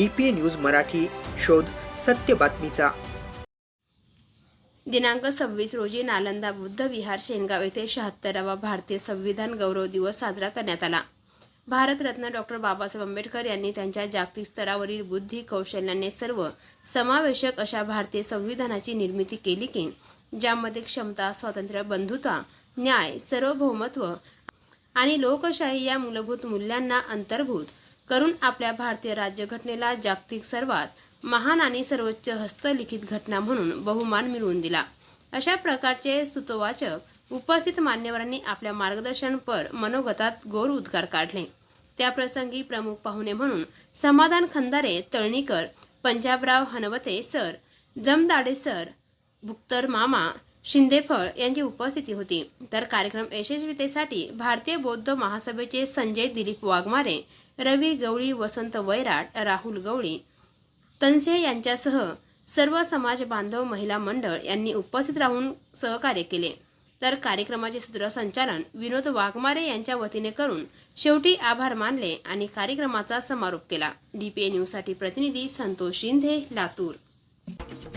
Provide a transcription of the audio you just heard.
D P news Marathi शोध सत्य बातमीचा. दिनांक सव्वीस रोजी नालंदा बुद्ध विहार शेनगाव येथे शहात्तरावा भारतीय संविधान गौरव दिवस साजरा करण्यात आला. भारतरत्न डॉक्टर बाबासाहेब आंबेडकर यांनी त्यांच्या जागतिक स्तरावरील बुद्धी कौशल्याने सर्व समावेशक अशा भारतीय संविधानाची निर्मिती केली की ज्यामध्ये क्षमता स्वातंत्र्य बंधुता न्याय सार्वभौमत्व आणि लोकशाही या मूलभूत मूल्यांना अंतर्भूत करून आपल्या भारतीय राज्यघटनेला जागतिक सर्वात महान आणि सर्वोच्च हस्तलिखित घटना म्हणून बहुमान मिळवून दिला. अशा प्रकारचे सुतोवाचक उपस्थित मान्यवरांनी आपल्या मार्गदर्शनपर मनोगतात गोर उद्गार काढले. त्याप्रसंगी प्रमुख पाहुणे म्हणून समाधान खंदारे तळणीकर पंजाबराव हनवते सर जमदाडे सर भुक्तर मामा शिंदेफळ यांची उपस्थिती होती. तर कार्यक्रम यशस्वीतेसाठी भारतीय बौद्ध महासभेचे संजय दिलीप वाघमारे रवी गवळी वसंत वैराट राहुल गवळी तनसे यांच्यासह सर्व समाज बांधव महिला मंडळ यांनी उपस्थित राहून सहकार्य केले. तर कार्यक्रमाचे सूत्रसंचालन विनोद वाघमारे यांच्या वतीने करून शेवटी आभार मानले आणि कार्यक्रमाचा समारोप केला. डीपीए न्यूजसाठी प्रतिनिधी संतोष शिंदे लातूर.